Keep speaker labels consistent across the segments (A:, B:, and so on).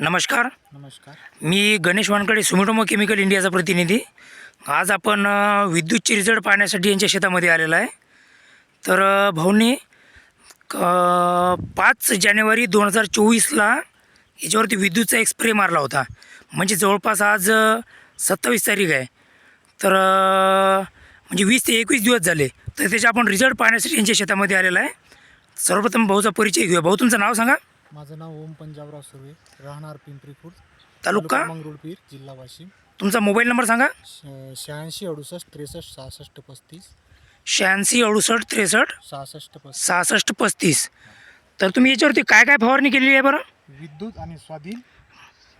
A: नमस्कार.
B: नमस्कार.
A: मी गणेश वानकडे सुमिटोमो केमिकल इंडियाचा प्रतिनिधी. आज आपण विद्युतचे रिझल्ट पाहण्यासाठी यांच्या शेतामध्ये आलेला आहे. तर भाऊंनी क- पाच जानेवारी दोन हजार चोवीसला याच्यावरती विद्युतचा एक स्प्रे मारला होता. म्हणजे जवळपास आज सत्तावीस तारीख आहे. तर म्हणजे वीस ते एकवीस दिवस झाले. तर त्याचे आपण रिझल्ट पाहण्यासाठी यांच्या शेतामध्ये आलेला आहे. सर्वप्रथम भाऊचा परिचय घेऊया. भाऊ तुमचं नाव सांगा.
B: माझं नाव ओम पंजाबराव सुर्वे. राहणार पिंपरी खुर्द.
A: तालुका?
B: मंगरुळपीर जिल्हा वाशिम.
A: तुमचा मोबाईल नंबर सांगा.
B: शहाऐंशी अडुसष्ट त्रेसष्ट सहासष्ट पस्तीस.
A: शहाऐंशी अडुसष्ट त्रेसष्ट
B: सहासष्ट पस्तीस.
A: सहासष्ट पस्तीस. तर तुम्ही याच्यावरती काय काय फवारणी केलेली आहे बरं?
B: विद्युत आणि स्वाधीन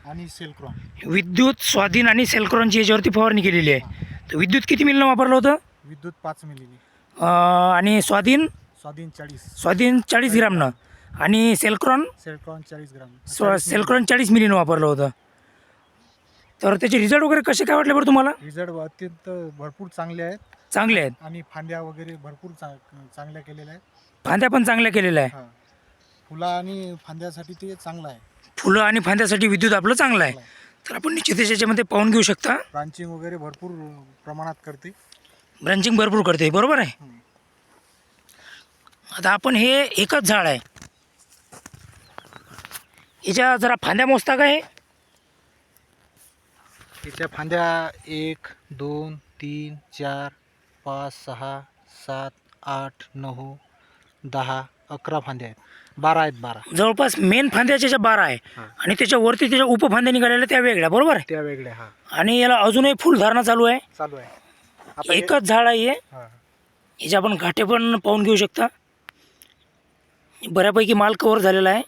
B: आणि सेलक्रॉन.
A: विद्युत स्वाधीन आणि सेलक्रॉनची याच्यावरती फवारणी केलेली आहे. तर विद्युत किती मिलनं वापरलं होतं?
B: विद्युत पाच मिलीनी
A: अं, आणि स्वाधीन?
B: स्वाधीन चाळीस.
A: स्वाधीन चाळीस ग्रामनं. आणि सेलक्रॉन
B: सेलक्रॉन चाळीस ग्राम.
A: स्व
B: 40
A: सेलक्रॉन चाळीस मिलीनं वापरलं होतं. तर त्याचे रिझल्ट वगैरे कसे काय वाटले बरं तुम्हाला.
B: रिझल्ट अत्यंत भरपूर चांगले आहेत.
A: चांगले आहेत.
B: आणि फांद्या वगैरे भरपूर चा- चांगल्या केलेल्या आहेत.
A: फांद्या पण चांगल्या केलेल्या आहे
B: हा. फुला आणि फांद्यासाठी ते चांगलं आहे.
A: फुलं आणि फांद्यासाठी विद्युत आपलं चांगलं आहे. तर आपण निश्चितच याच्यामध्ये पाहून घेऊ शकता.
B: ब्रांचिंग वगैरे भरपूर प्रमाणात करते.
A: ब्रांचिंग भरपूर करते बरोबर आहे. आता आपण हे एकच झाड आहे. याच्या जरा फांद्या मोजता का हे?
B: त्याच्या फांद्या एक दोन तीन चार पाच सहा सात आठ नऊ दहा अकरा फांद्या आहेत. बारा आहेत बारा.
A: जवळपास मेन फांद्याच्या ज्या बारा आहे
B: हा.
A: आणि त्याच्यावरती त्याच्या उपफांद्या निघालेल्या त्या वेगळ्या बरोबर आहे?
B: त्या वेगळ्या हा.
A: आणि याला अजूनही फुलधारणा चालू आहे.
B: चालू आहे. आता हे-
A: एकच झाड आहे हे.
B: हा.
A: याचे आपण घाटे पण पाहून घेऊ शकता. बऱ्यापैकी माल कवर झालेला आहे.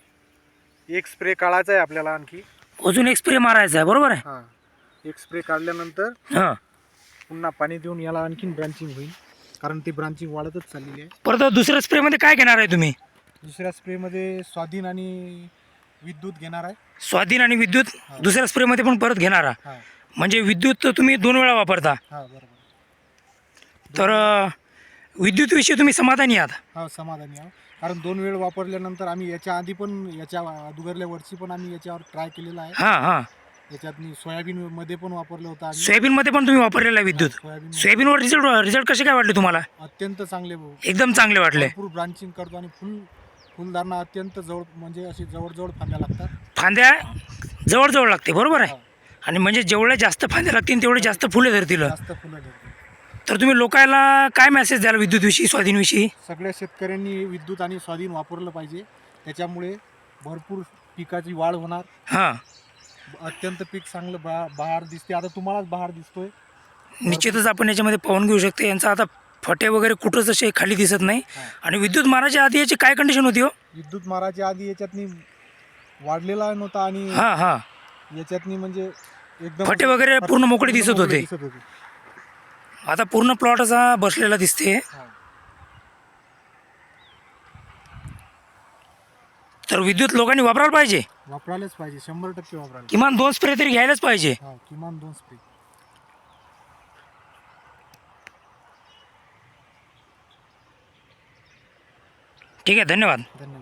B: एक स्प्रे काढायचा आहे आपल्याला आणखी.
A: अजून एक स्प्रे मारायचा आहे बरोबर आहे?
B: हा. एक स्प्रे काढल्यानंतर
A: हां.
B: पुन्हा पाणी देऊन याला आणखीन ब्रांचिंग होईल. कारण ती ब्रांचिंग वाढतच चाललेली आहे.
A: परत दुसऱ्या स्प्रेमध्ये काय घेणार आहे तुम्ही?
B: दुसऱ्या स्प्रेमध्ये स्वाधीन आणि विद्युत घेणार आहे.
A: स्वाधीन आणि विद्युत? दुसऱ्या स्प्रेमध्ये पण परत घेणार आहात
B: हा.
A: म्हणजे विद्युत तुम्ही दोन वेळा वापरता.
B: हा बरोबर.
A: तर अ, विद्युतविषयी तुम्ही समाधानी आहात?
B: हा समाधानी आहोत. कारण दोन वेळ वापरल्यानंतर आम्ही याच्या आधी पण याच्या अगोदरल्या वर्षी पण आम्ही याच्यावर ट्राय केलेला आहे.
A: हां हां.
B: याच्यात मी सोयाबीन मध्ये पण वापरलं होतं आम्ही.
A: सोयाबीनमध्ये पण तुम्ही वापरलेला आहे विद्युत.
B: सोयाबीन
A: सोयाबीनवर रिझल्ट रिझल्ट कसे काय वाटले तुम्हाला?
B: अत्यंत चांगले भाऊ.
A: एकदम चांगले वाटले.
B: भरपूर ब्रांचिंग करतो आणि फुल फुलधारणा अत्यंत जवळ म्हणजे अशी जवळजवळ फांद्या लागतात.
A: फांद्या जवळजवळ लागते बरोबर आहे. आणि म्हणजे जेवढ्या जास्त फांद्या लागतील तेवढे जास्त फुले धरतील.
B: जास्त फुलं धरते
A: तर तुम्ही लोकांना काय मेसेज द्याल विद्युतविषयी स्वाधीनविषयी?
B: सगळ्या शेतकऱ्यांनी विद्युत आणि स्वाधीन वापरलं पाहिजे. त्याच्यामुळे भरपूर पिकाची वाढ होणार.
A: हां.
B: अत्यंत पीक चांगलं बा बहार दिसते. आता तुम्हालाच बहार दिसतोय.
A: निश्चितच आपण याच्यामध्ये पाहून घेऊ शकतो. यांचा आता फटे वगैरे कुठंच असे खाली दिसत नाही. आणि विद्युत मारायच्या आधी याची काय कंडिशन होती हो?
B: विद्युत माराच्या आधी याच्यातनी वाढलेला नव्हता आणि
A: हां हां.
B: याच्यातनी म्हणजे एकदम
A: फटे वगैरे पूर्ण मोकळे दिसत होते.
B: दिसत होते.
A: आता पूर्ण प्लॉट असा बसलेला दिसते. तर विद्युत लोकांनी वापरायला पाहिजे.
B: वापरायलाच पाहिजे शंभर टक्के वापरायला
A: किमान दोन स्प्रे तरी घ्यायलाच पाहिजे.
B: हा किमान दोन स्प्रे
A: ठीक आहे धन्यवाद.
B: धन्यवाद.